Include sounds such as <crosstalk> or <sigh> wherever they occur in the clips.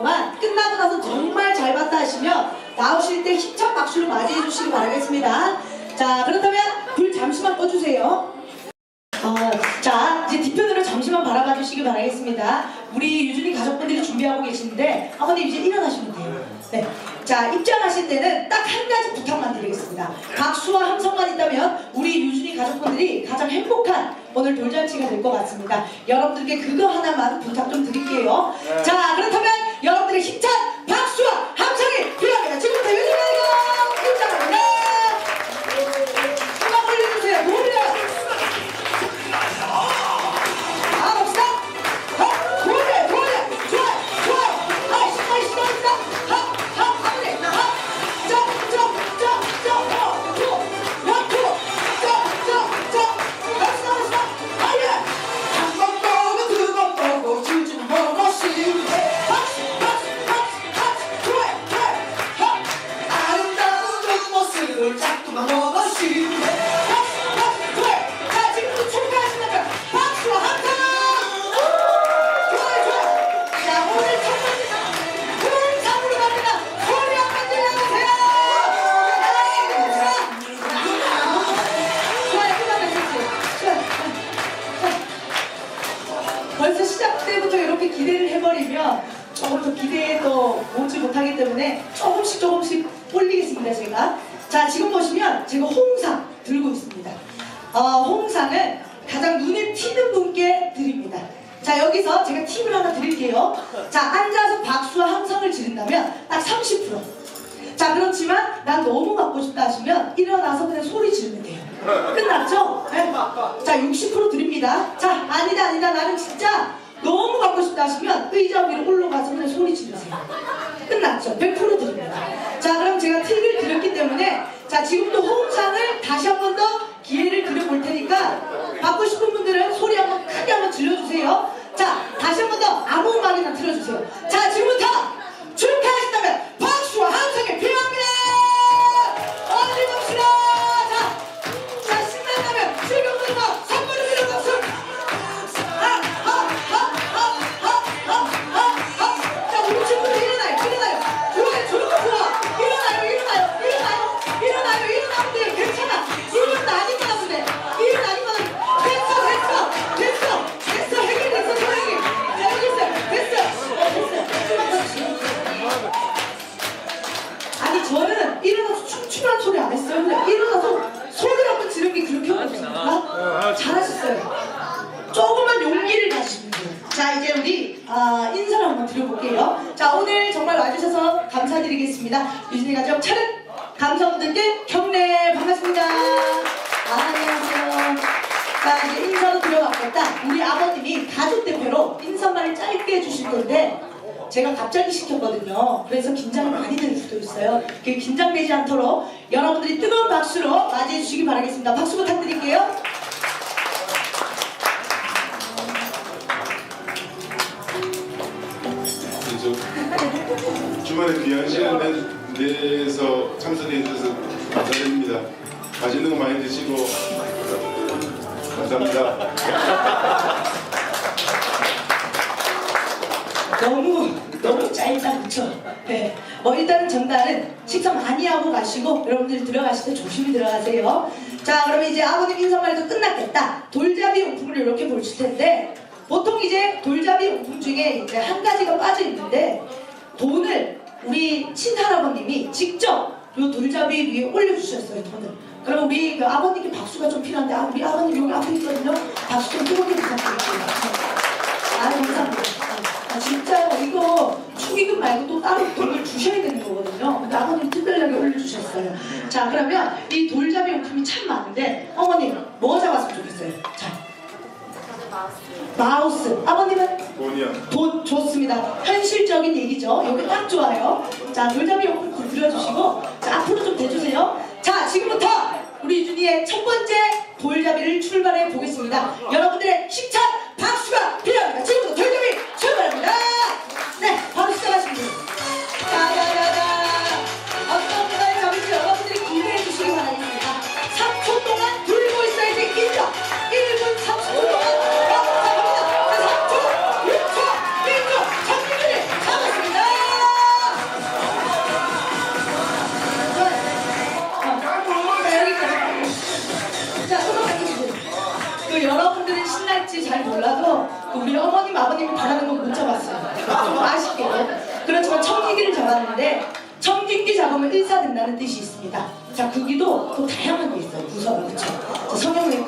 동안 끝나고 나서 정말 잘 봤다 하시면 나오실 때 힘찬 박수로 맞이해 주시기 바라겠습니다. 자 그렇다면 불 잠시만 꺼주세요. 어, 자 이제 뒤편으로 잠시만 바라봐 주시기 바라겠습니다. 우리 유준이 가족분들이 준비하고 계시는데 아버님 이제 일어나시면 돼요. 네. 자 입장하실 때는 딱 한 가지 부탁만 드리겠습니다. 박수와 함성만 있다면 우리 유준이 가족분들이 가장 행복한 오늘 돌잔치가 될 것 같습니다. 여러분들께 그거 하나만 부탁 좀 드릴게요. 자 그렇다면 여러분들의 힘찬 더 기대에 또 오지 못하기 때문에 조금씩 조금씩 올리겠습니다, 제가. 자, 지금 보시면 제가 홍상 들고 있습니다. 어, 홍상은 가장 눈에 튀는 분께 드립니다. 자, 여기서 제가 팁을 하나 드릴게요. 자, 앉아서 박수와 함성을 지른다면 딱 30%. 자, 그렇지만 난 너무 갖고 싶다 하시면 일어나서 그냥 소리 지르면 돼요. 끝났죠? 네. 자, 60% 드립니다. 자, 아니다, 아니다. 나는 진짜 너무 갖고 싶다 하시면 의자 위로 올라가서 그냥 소리 지르세요. 끝났죠? 100% 드립니다. 자, 그럼 제가 팁을 드렸기 때문에 자, 지금도 호응상을 다시 한 번 더 기회를 드려볼 테니까 받고 싶은 분들은 소리 한번 크게 한번 질러주세요. 자, 다시 한 번 더 아무 음악이나 틀어주세요. 자, 거든요. 그래서 긴장이 많이 될 수도 있어요. 그 긴장되지 않도록 여러분들이 뜨거운 박수로 맞이해 주시기 바라겠습니다. 박수 부탁드릴게요. 저 주말에 귀한 시간 내, 내서 참석해 주셔서 감사드립니다. 맛있는 거 많이 드시고 감사합니다. 너무 짧다 그쵸? 네. 뭐 일단은 전달은 식사 많이 하고 가시고 여러분들이 들어가실 때 조심히 들어가세요. 자 그러면 이제 아버님 인사말도 끝났겠다. 돌잡이 용품을 이렇게 보실 텐데 보통 이제 돌잡이 용품 중에 이제 한 가지가 빠져 있는데 돈을 우리 친할아버님이 직접 요 돌잡이 위에 올려주셨어요 돈을. 그럼 우리 그 아버님께 박수가 좀 필요한데 아, 우리 아버님 여기 앞에 있거든요. 박수 좀 뜨겁게 부탁드릴게요. 아 감사합니다. 아, 진짜요 이거 축의금 말고 또 따로 돈을 주셔야 되는 거거든요. 근데 아버님 특별하게 올려주셨어요. 자 그러면 이 돌잡이 용품이 참 많은데 어머님 뭐 잡았으면 좋겠어요? 자 마우스. 아버님은 본이요. 돈 좋습니다. 현실적인 얘기죠. 여기 딱 좋아요. 자, 돌잡이 용품 들어주시고, 자, 앞으로 좀 대주세요. 자, 지금부터 우리 준이의 첫 번째 돌잡이를 출발해 보겠습니다. 여러분들의 힘찬 박수가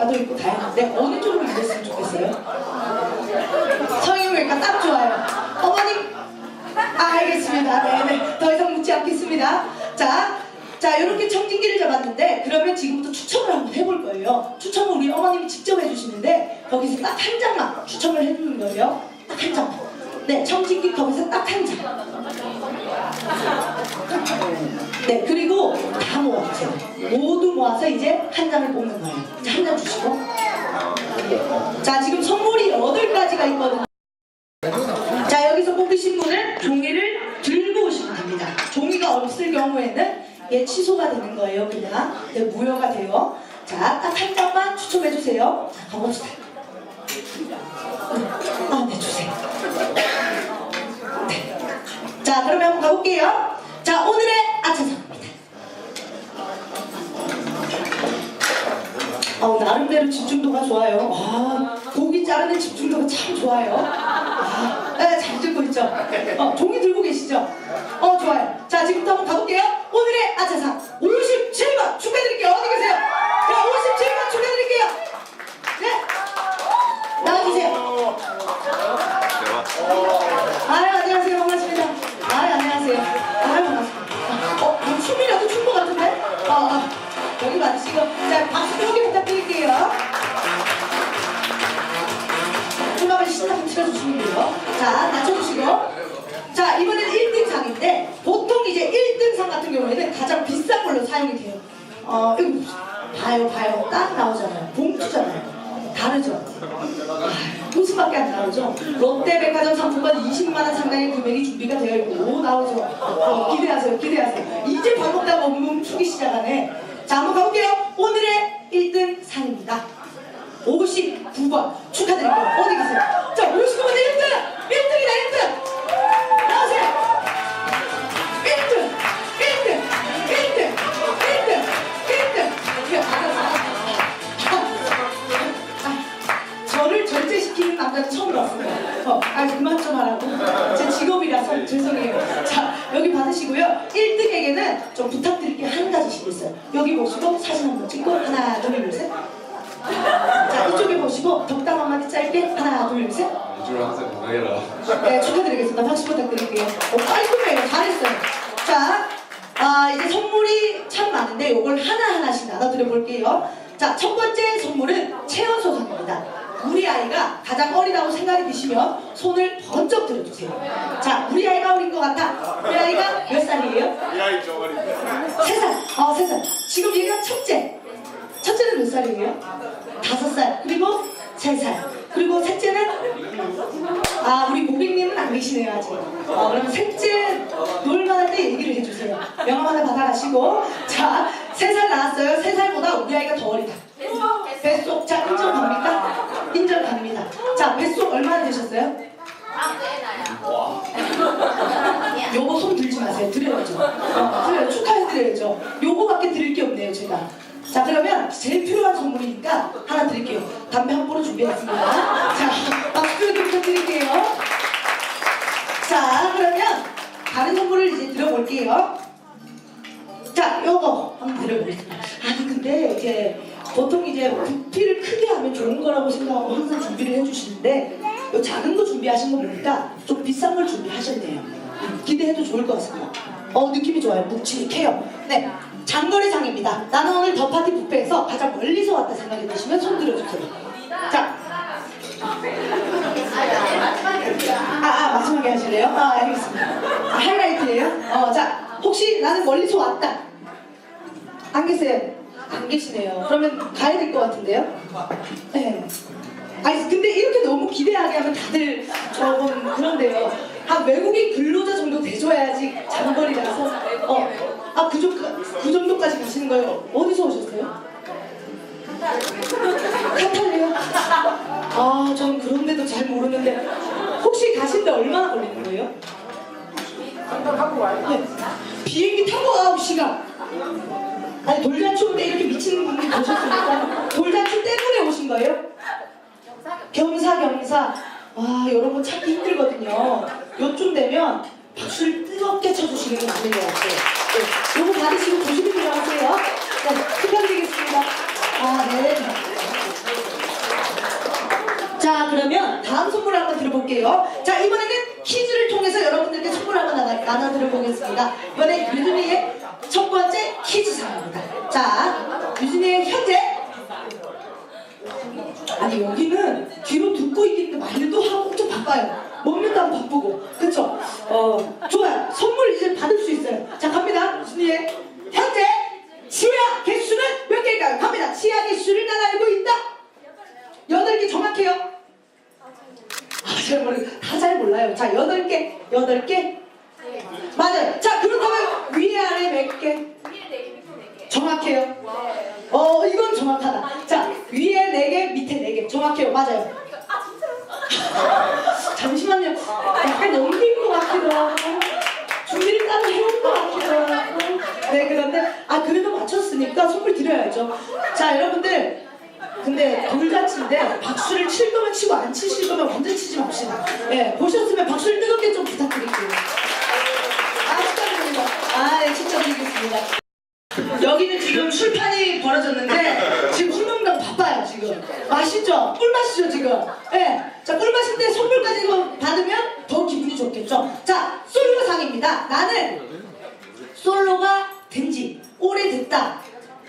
성형외과도 있고 다양한데 어느 쪽으로 일했으면 좋겠어요? 성형외과 딱 좋아요. 어머님 아, 알겠습니다. 네네. 더 이상 묻지 않겠습니다. 자, 자, 이렇게 청진기를 잡았는데, 그러면 지금부터 추첨을 한번 해볼 거예요. 추첨은 우리 어머님이 직접 해주시는데, 거기서 딱 한 장만 추첨을 해주는 거예요. 딱 한 장. 네, 청진기 거기서 딱 한 장. 네, 그리고 다 모아주세요. 모두 모아서 이제 한 장을 뽑는 거예요. 자, 한장 주시고. 자, 지금 선물이 8가지가 있거든요. 자 여기서 뽑으신 분은 종이를 들고 오시면 됩니다. 종이가 없을 경우에는 얘 취소가 되는 거예요. 그냥 네, 무효가 돼요. 자 딱 한 장만 추첨해 주세요. 자 가봅시다. 자 그러면 한번 가볼게요. 자 오늘의 아차상입니다. 어, 나름대로 집중도가 좋아요. 아, 고기 자르는 집중도가 참 좋아요. 아, 네, 잘 듣고 있죠? 어, 종이 들고 계시죠? 어, 좋아요. 자, 지금부터 한번 가볼게요. 오늘의 아차상 57번 축하드릴게요. 어디 계세요? 자, 57번 축하드릴게요. 네. 나와주세요. 나오죠? 롯데백화점 상품권 20만 원 상당의 금액이 준비가 되어 있고, 나오죠? 어, 기대하세요, 기대하세요. 이제 밥 먹다가 멈추기 시작하네. 자, 한번 가볼게요. 오늘의 1등 상입니다. 59번 아, 이제 선물이 참 많은데 이걸 하나하나씩 나눠드려 볼게요. 자, 첫 번째 선물은 체온소상입니다. 우리 아이가 가장 어리다고 생각이 드시면 손을 번쩍 들어주세요. 자, 우리 아이가 어린 것 같아. 우리 아이가 몇 살이에요? 이 아이 저거리인데. 세 살. 어, 세 살. 지금 얘가 첫째. 첫째는 몇 살이에요? 다섯 살. 그리고 세 살. 그리고 셋째는 아, 우리 고객님은 안 계시네요, 아직. 어, 그러면 셋째 놀만할 때 얘기를 해주세요. 명함 하나 받아가시고. 자, 세 살 나왔어요. 세 살보다 우리 아이가 더 어리다. 뱃속. 자, 인정 갑니까? 인정 갑니다. 자, 뱃속 얼마나 되셨어요? 요거 손 들지 마세요. 드려야죠. 어, 드려요. 축하해드려야죠. 요거밖에 드릴 게 없네요, 제가. 자, 그러면 제일 필요한 선물이니까 하나 드릴게요. 담배 한 포로 준비했습니다. 자, 박수 좀 부탁드릴게요. 자, 그러면 다른 선물을 이제 드려볼게요. 자, 요거 한번 드려보겠습니다. 아니, 근데 이제 보통 이제 부피를 크게 하면 좋은 거라고 생각하고 항상 준비를 해주시는데 요 작은 거 준비하신 거 보니까 좀 비싼 걸 준비하셨네요. 기대해도 좋을 것 같습니다. 어, 느낌이 좋아요. 묵직해요. 네. 장거리상입니다. 나는 오늘 더 파티 뷔페에서 가장 멀리서 왔다 생각이 드시면 손 들어주세요. 자. 아, 아, 마지막에 하실래요? 아, 알겠습니다. 아, 하이라이트예요? 어, 자, 혹시 나는 멀리서 왔다. 안 계세요? 안 계시네요. 그러면 가야 될 것 같은데요? 네. 아니, 근데 이렇게 너무 기대하게 하면 다들 조금 그런데요. 한 외국인 근로자 정도 돼줘야지 장거리라서. 어, 아, 그, 정도, 그 정도까지 가시는 거예요? 어디서 오셨어요? 카탈리아? 아, 전 그런데도 잘 모르는데. 혹시 가신데 얼마나 걸리는 거예요? 네. 비행기 타고 9시간. 아니 돌잔치인데 이렇게 미치는 분이 계셨습니까? 돌잔치 때문에 오신 거예요? 겸사겸사 행사 와 여러분 찾기 힘들거든요. 요쯤 되면 박수를 뜨겁게 쳐주시는 게 맞는 것 같아요. 네, 요거 받으시고 조심히 들어가세요. 네, 축하드리겠습니다. 아 네. 자 그러면 다음 선물 한번 들어볼게요. 자 이번에는 퀴즈를 통해서 여러분들께 선물 한번 나눠, 나눠 드려보겠습니다. 이번에 유준이의 첫 번째 퀴즈 상입니다. 자 유준이의 현재 아니 여기는 뒤로 듣고 있는데 말도 하고 엄청 바빠요. 먹는도 안 바쁘고 그쵸? 어 좋아요. 선물 이제 받을 수 있어요. 자 갑니다. 유준이의 현재 치아 개수는 몇 개일까요? 갑니다. 치아 개수를 난 알고 있다. 여덟 개 정확해요. 아, 제가 모르 다잘 몰라요. 자, 여덟 개, 여덟 개. 맞아요. 자, 그렇다면 위에 아래 몇 개? 정확해요. 어, 이건 정확하다. 자, 위에 네 개, 밑에 네 개. 정확해요. 맞아요. 잠시만요. 약간 넘긴 것 같기도 하고. 준비를 따로 해온 것 같기도 하고. 네, 그런데, 아, 그래도 맞췄으니까 선물 드려야죠. 자, 여러분들. 근데 돌잔치인데 박수를 칠 거면 치고 안 치실 거면 완전 치지 맙시다. 예, 보셨으면 박수를 뜨겁게 좀 부탁드릴게요. 아, 축하드립니다. 아, 네, 축하드리겠습니다. 여기는 지금 술판이 벌어졌는데 지금 술 먹느라 바빠요 지금 맛있죠? 꿀 마시죠 지금 예. 자, 꿀 마실 때 선물까지 이거 받으면 더 기분이 좋겠죠? 자, 솔로상입니다. 나는 솔로가 된지 오래됐다.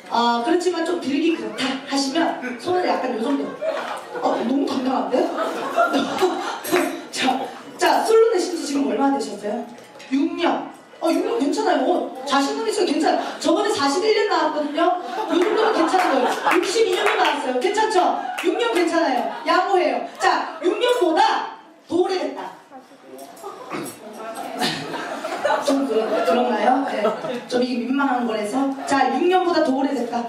아, 그렇지만 좀 들기 그렇다 하시면 손을 약간 요 정도. 어, 너무 당당한데? <laughs> 자, 자, 솔로 되신 지 지금 얼마나 되셨어요? 6년. 어, 6년 괜찮아요. 어, 자신감 있어요. 괜찮아요. 저번에 41년 나왔거든요. 요 정도면 괜찮은 거예요. 62년도 나왔어요. 괜찮죠? 6년 괜찮아요. 양호해요. 자, 6년보다 더 오래됐다. 좀 그런, 그런가요? 네. 좀 이게 민망한 거라서. 자, 6년보다 더 오래됐다.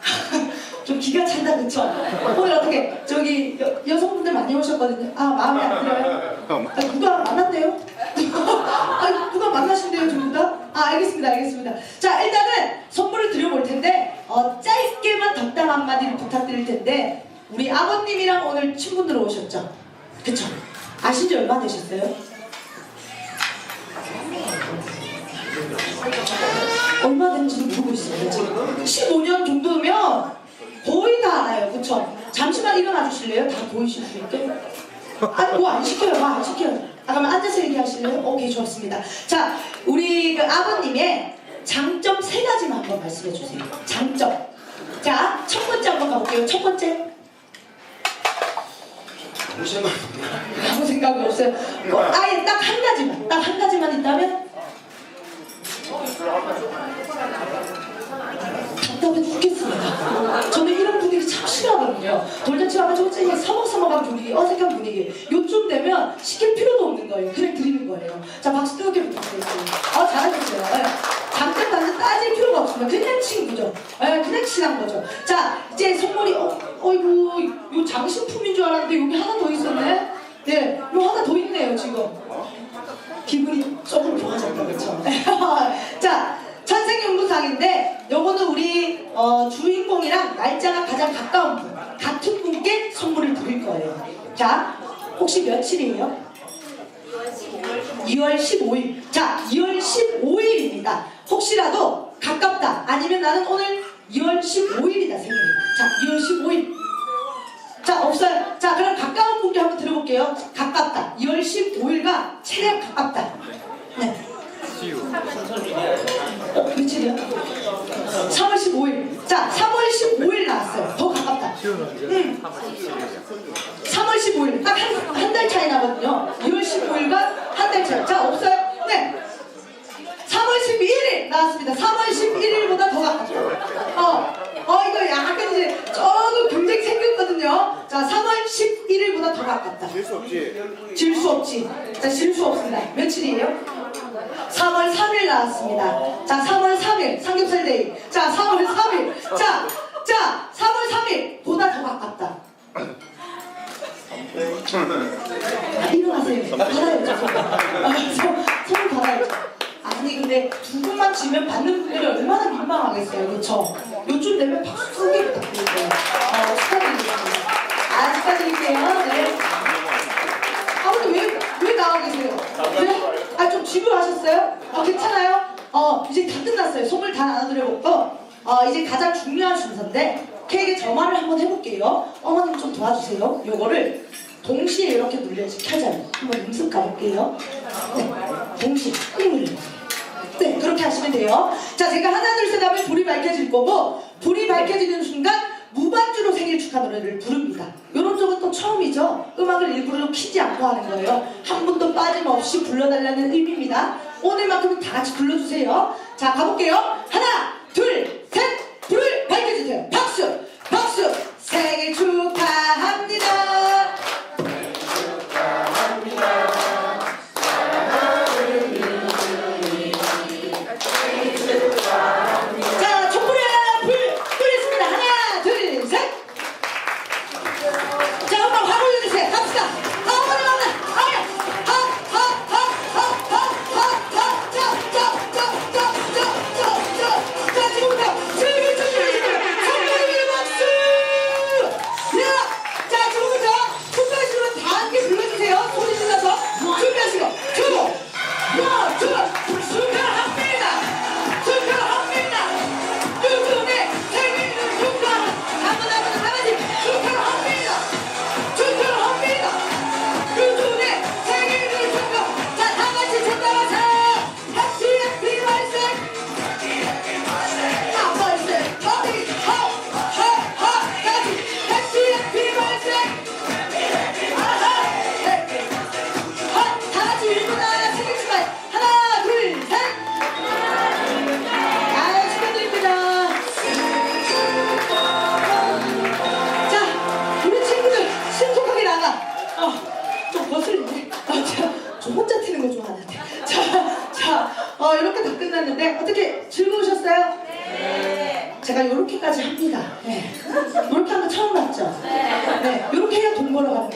<laughs> 좀 기가 찬다, 그쵸? 오늘 어떻게, 저기, 여, 여성분들 많이 오셨거든요. 아, 마음에 안 들어요? 아, 누가 만났대요? <laughs> 아, 누가 만나신대요, 전부 다? 아, 알겠습니다, 알겠습니다. 자, 일단은 선물을 드려볼 텐데, 어, 짧게만 덕담 한마디를 부탁드릴 텐데, 우리 아버님이랑 오늘 친구들 오셨죠? 그쵸? 아신 지 얼마 되셨어요? 얼마 된지도 모르고 있어요 지금 15년 정도면 거의 다 알아요 그쵸? 잠시만 일어나 주실래요? 다 보이실 수 있게 아니 뭐 안 시켜요 뭐 안 시켜요 아 그러면 앉아서 얘기하실래요? 오케이 좋습니다 자 우리 그 아버님의 장점 세 가지만 한번 말씀해 주세요 장점 자 첫 번째 한번 가볼게요 첫 번째 아무 생각 아무 생각이 없어요 어, 아예 딱 한 가지만 딱 한 가지만 있다면 답답해 죽겠습니다. 저는 이런 분위기 참 싫어하거든요. 돌잔치 와가지고 쟤 서먹서먹한 분위기, 어색한 분위기. 요쯤 되면 시킬 필요도 없는 거예요. 그냥 드리는 거예요. 자, 박수 뜨겁게 부탁드립니다. 아, 잘하셨어요. 네. 장점 단점 따질 필요가 없습니다. 그냥 친구죠. 네, 그냥 친한 거죠. 자, 이제 선물이, 어, 어이구, 요 장신품인 줄 알았는데 여기 하나 더 있었네? 네, 요 하나 더 있네요, 지금. 기분이 조금 좋아졌다 그렇죠? <laughs> 자 천생연분상인데 요거는 우리 어, 주인공이랑 날짜가 가장 가까운 분 같은 분께 선물을 드릴 거예요 자 혹시 며칠이에요? 2월 15일 자 2월 15일입니다 혹시라도 가깝다 아니면 나는 오늘 2월 15일이다 생일이 자 2월 15일 자 없어요. 자 그럼 가까운 분께 한번 들어볼게요. 가깝다. 2월 15일과 최대한 가깝다. 네. 어, 며칠이요? 3월 15일. 자 3월 15일 나왔어요. 더 가깝다. 응. 3월 15일 딱 한 달 차이 나거든요. 2월 15일과 한 달 차이. 자 없어요? 네. 3월 11일 나왔습니다. 3월 11일보다 더 가깝다. 어, 어 이거 약간 이제 조금 경쟁 생겼거든요. 자, 3월 11일보다 더 가깝다. 될수 없지 질 수 없지. 자, 질 수 없습니다. 며칠이에요? 3월 3일 나왔습니다. 자, 3월 3일 삼겹살 데이. 자, 3월 3일. 자, 자, 3월 3일 보다 더 가깝다. 아, 일어나세요. 받아야죠. 아, 선- 선물 받아야죠. 아니 근데 두 분만 주면 받는 분들이 얼마나 민망하겠어요, 그렇죠? 요즘 되면 박수 크게 부탁드릴게요. 어, 축하드립니다. 아직 축하드릴게요. 네. 아 근데 왜, 왜 나와 계세요? 그래요? 아좀 지루하셨어요? 아 괜찮아요? 어 이제 다 끝났어요. 선물 다 나눠드려놓고 어 이제 가장 중요한 순서인데 케이크 점화를 한번 해볼게요. 어머님 좀 도와주세요. 요거를 동시에 이렇게 눌려야지 켜져요. 한번 연습 가볼게요. 네, 동시에 꾹 눌러주세요. 네, 그렇게 하시면 돼요. 자, 제가 하나, 둘, 셋 하면 불이 밝혀질 거고, 불이 밝혀지는 순간 무반주로 생일 축하 노래를 부릅니다. 이런 적은 또 처음이죠. 음악을 일부러 키지 않고 하는 거예요. 한 분도 빠짐없이 불러달라는 의미입니다. 오늘만큼은 다 같이 불러주세요. 자, 가볼게요. 하나, 둘, 셋, 불을 밝혀주세요. 박수, 박수, 생일 축하합니다.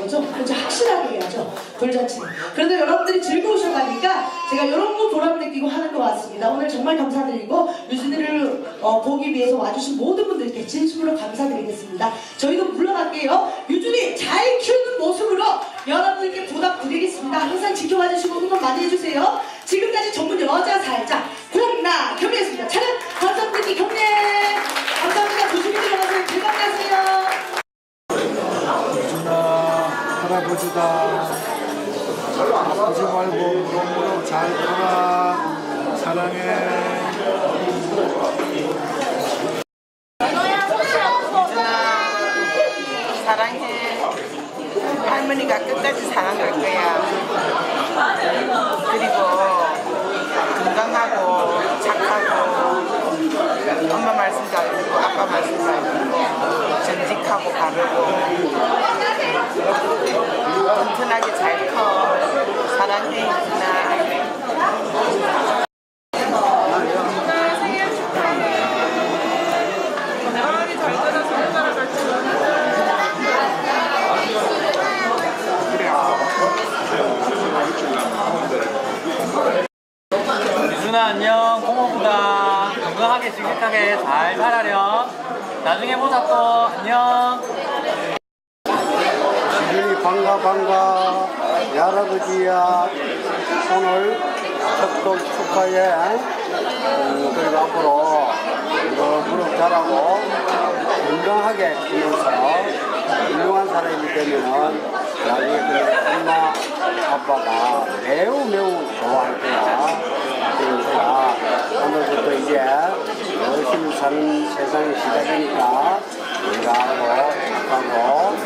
거죠. 그렇죠. 확실하게 해야죠. 돌잔치는. 그런데 여러분들이 즐거우셔가니까 제가 이런 거 보람 느끼고 하는 것 같습니다. 오늘 정말 감사드리고 유진이를 어, 보기 위해서 와주신 모든 분들께 진심으로 감사드리겠습니다. 저희도 물러갈게요. 유준이 잘 키우는 모습으로 여러분들께 보답 드리겠습니다. 항상 지켜봐 주시고 응원 많이 해주세요. 지금까지 전문 여자 살짝 공나 경례였습니다. 차렷 감사드리기 경례 감사합니다. 조심히 들어가세요. 대박 나세요. 유준아 할아버지다 아프지 말고 무럭무럭 잘 커라 사랑해 사랑해. 할머니가 끝까지 사랑할 거야. 그리고 건강하고 착하고 엄마 말씀 잘 듣고 아빠 말씀 잘 듣고 정직하고 바르고 튼튼하게 잘 커. 사랑해 유준아. 안녕. 고모부다. 건강하게 씩씩하게 잘 살아렴. 나중에 보자 또. 안녕 반가 반가. 야할아버지야. 오늘 첫돌 축하해. 음, 그리고 앞으로 무럭무럭 자라고 건강하게 크면서 훌륭한 사람이 되면은 나중에 그 엄마 아빠가 매우 매우 좋아할 거야. 그러니까 오늘부터 이제 열심히 사는 세상이 시작이니까 건강하고 착하고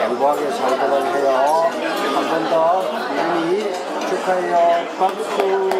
행복하게 살도록 해요. 한 번더 유진이 축하해요. 박수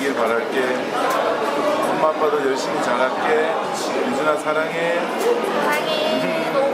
되길 바랄게. 엄마 아빠도 열심히 잘할게. 민준아 사랑해. 사랑해. 음.